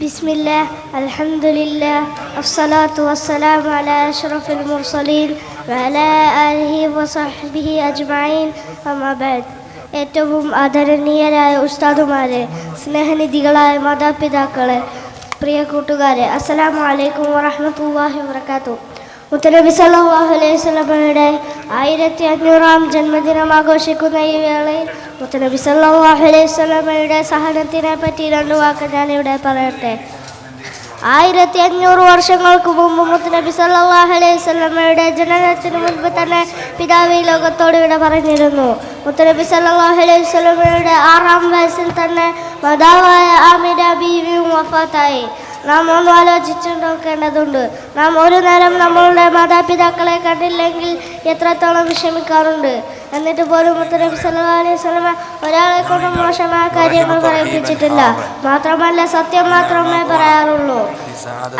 بسم الله الحمد لله الصلاة والسلام على أشرف المرسلين وعلى آله وصحبه أجمعين أما بعد ഏറ്റവും ആദരണീയരായ ഉസ്താദുമാരെ സ്നേഹനിധികളായ മാതാപിതാക്കളെ പ്രിയ കൂട്ടുകാരെ അസ്സലാമു അലൈക്കും വറഹ്മത്തുള്ളാഹി വബറകാത്തു മുത്തനബി സല്ലല്ലാഹു അലൈഹി വസല്ലമയുടെ ആയിരത്തി അഞ്ഞൂറാം ജന്മദിനം ആഘോഷിക്കുന്ന ഈ വേളയിൽ മുത്തനബി സല്ലാഹു അലൈഹി വസല്ലമയുടെ സഹനത്തിനെ പറ്റി രണ്ടു വാക്ക് ഞാനിവിടെ പറയട്ടെ. ആയിരത്തി അഞ്ഞൂറ് വർഷങ്ങൾക്ക് മുമ്പ് മുത്തനബി സല്ലാഹു അലൈഹി വസല്ലമയുടെ ജനനത്തിന് മുൻപ് തന്നെ പിതാവ് ഈ ലോകത്തോട് ഇവിടെ പറഞ്ഞിരുന്നു. മുത്തനബി സല്ലാഹു അലൈഹി വസല്ലമയുടെ ആറാം വയസ്സിൽ തന്നെ മാതാവായ ആമിര ബീവിയും വഫാത്തായി. നാം ഒന്ന് ആലോചിച്ചു നോക്കേണ്ടതുണ്ട്. നാം ഒരു നേരം നമ്മളുടെ മാതാപിതാക്കളെ കണ്ടില്ലെങ്കിൽ എത്രത്തോളം വിഷമിക്കാറുണ്ട്. എന്നിട്ട് പോലും ഉത്തരം അലൈഹി വസല്ലമ ഒരാളെ കൊണ്ട് മോശമായ കാര്യങ്ങൾ പറയിപ്പിച്ചിട്ടില്ല. മാത്രമല്ല സത്യം മാത്രമേ പറയാറുള്ളൂ.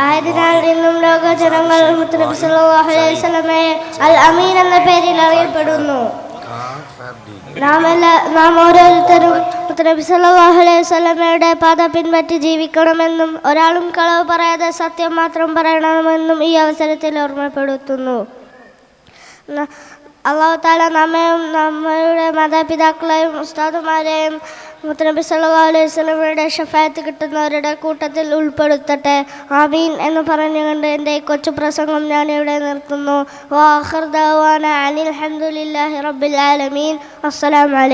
ആയതിനാൽ ഇന്നും ലോക ജനങ്ങൾ മുത്തനബി സല്ലല്ലാഹു അലൈഹി അൽ അമീൻ എന്ന പേരിൽ അറിയപ്പെടുന്നു. നാം ഓരോരുത്തരും നബി സല്ലല്ലാഹു അലൈഹി വസല്ലമയുടെ പാത പിൻപറ്റി ജീവിക്കണമെന്നും ഒരാളും കളവ് പറയാതെ സത്യം മാത്രം പറയണമെന്നും ഈ അവസരത്തിൽ ഓർമ്മപ്പെടുത്തുന്നു. അള്ളാഹു താല നമ്മയും നമ്മളുടെ മാതാപിതാക്കളെയും ഉസ്താദുമാരെയും മുത്തനബി സല്ലല്ലാഹു അലൈഹി സ്വലമയുടെ ഷഫായത്ത് കിട്ടുന്നവരുടെ കൂട്ടത്തിൽ ഉൾപ്പെടുത്തട്ടെ. ആമീൻ എന്ന് പറഞ്ഞുകൊണ്ട് എന്റെ കൊച്ചു പ്രസംഗം ഞാൻ ഇവിടെ നിർത്തുന്നു വാഹർദാന അനിൽ അൽഹംദുലില്ലാഹി റബ്ബിൽ ആലമീൻ. അസ്സലാമു അലൈക്കും.